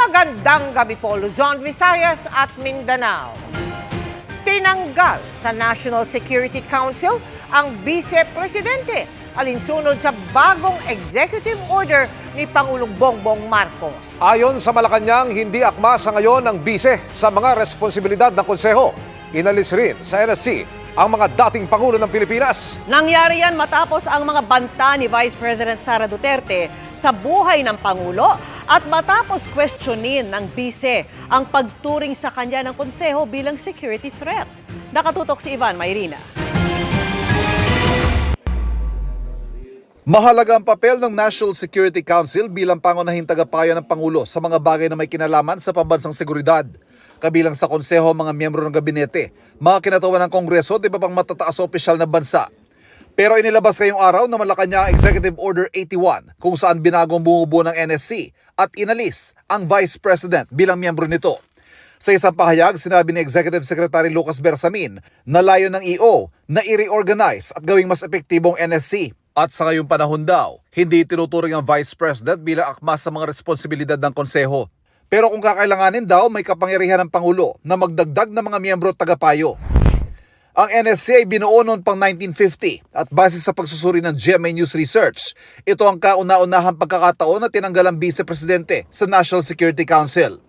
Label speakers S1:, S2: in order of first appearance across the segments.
S1: Magandang gabi po Luzon, Visayas at Mindanao. Tinanggal sa National Security Council ang Vice Presidente alinsunod sa bagong executive order ni Pangulong Bongbong Marcos.
S2: Ayon sa Malacanang, hindi akma sa ngayon ang bise sa mga responsibilidad ng konseho. Inalis rin sa NSC ang mga dating Pangulo ng Pilipinas.
S3: Nangyari yan matapos ang mga banta ni Vice President Sara Duterte sa buhay ng Pangulo at matapos questionin ng bise ang pagturing sa kanya ng konseho bilang security threat. Nakatutok si Ivan Mayrina.
S4: Mahalaga ang papel ng National Security Council bilang pangunahing tagapayo ng Pangulo sa mga bagay na may kinalaman sa pambansang seguridad. Kabilang sa konseho mga miyembro ng gabinete, mga kinatawan ng Kongreso at iba pang matataas na opisyal ng bansa. Pero inilabas ngayong araw na Malacanang Executive Order 81 kung saan binagong bumubuo ng NSC at inalis ang Vice President bilang miyembro nito. Sa isang pahayag, sinabi ni Executive Secretary Lucas Bersamin na layo ng EO na i-reorganize at gawing mas epektibong NSC. At sa ngayong panahon daw, hindi tinuturing ang Vice President bilang akma sa mga responsibilidad ng konseho. Pero kung kakailanganin daw, may kapangyarihan ng Pangulo na magdagdag ng mga miyembro tagapayo. Ang NSC ay binuo noon pang 1950 at base sa pagsusuri ng GMA News Research, ito ang kauna-unahang pagkakataon na tinanggal ang Vice Presidente sa National Security Council.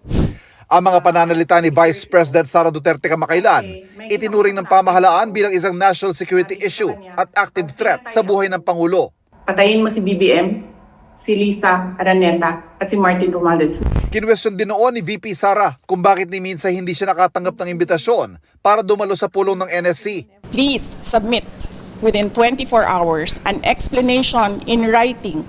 S4: Ang mga pananalita ni Vice President Sara Duterte kamakailan, itinuring ng pamahalaan bilang isang national security issue at active threat sa buhay ng Pangulo.
S5: Patayin mo si BBM, si Lisa Araneta, at si Martin Romales.
S4: Kinwestiyon din noon ni VP Sara kung bakit ni Minsa hindi siya nakatanggap ng imbitasyon para dumalo sa pulong ng NSC.
S6: please submit within 24 hours an explanation in writing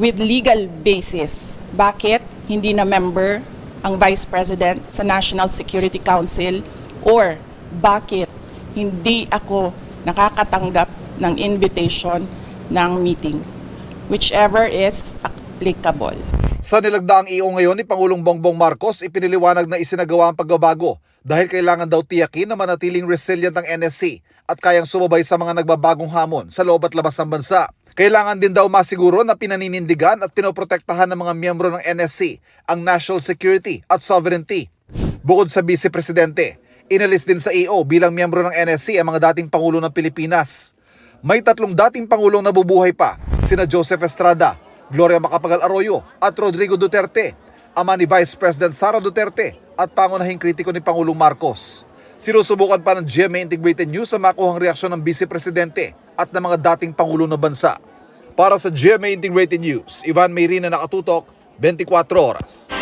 S6: with legal basis bakit hindi na member ang Vice President sa National Security Council or bakit hindi ako nakakatanggap ng invitation ng meeting whichever is applicable.
S4: Sa nilagdaang iyo ngayon ni Pangulong Bongbong Marcos, ipiniliwanag na isinagawa ang pagbabago dahil kailangan daw tiyakin na manatiling resilient ang NSC at kayang sumabay sa mga nagbabagong hamon sa loob at labas ng bansa. Kailangan din daw masiguro na pinaninindigan at pinoprotektahan ng mga miyembro ng NSC ang national security at sovereignty. Bukod sa Vice Presidente, inalis din sa EO bilang miyembro ng NSC ang mga dating Pangulo ng Pilipinas. May tatlong dating Pangulong nabubuhay pa, sina Joseph Estrada, Gloria Macapagal Arroyo at Rodrigo Duterte, ama ni Vice President Sara Duterte at pangunahing kritiko ni Pangulong Marcos. Sinusubukan pa ng GMA Integrated News sa makuhang reaksyon ng Vice Presidente at ng mga dating Pangulo ng bansa. Para sa GMA Integrated News, Ivan Mayrina nakatutok, 24 oras.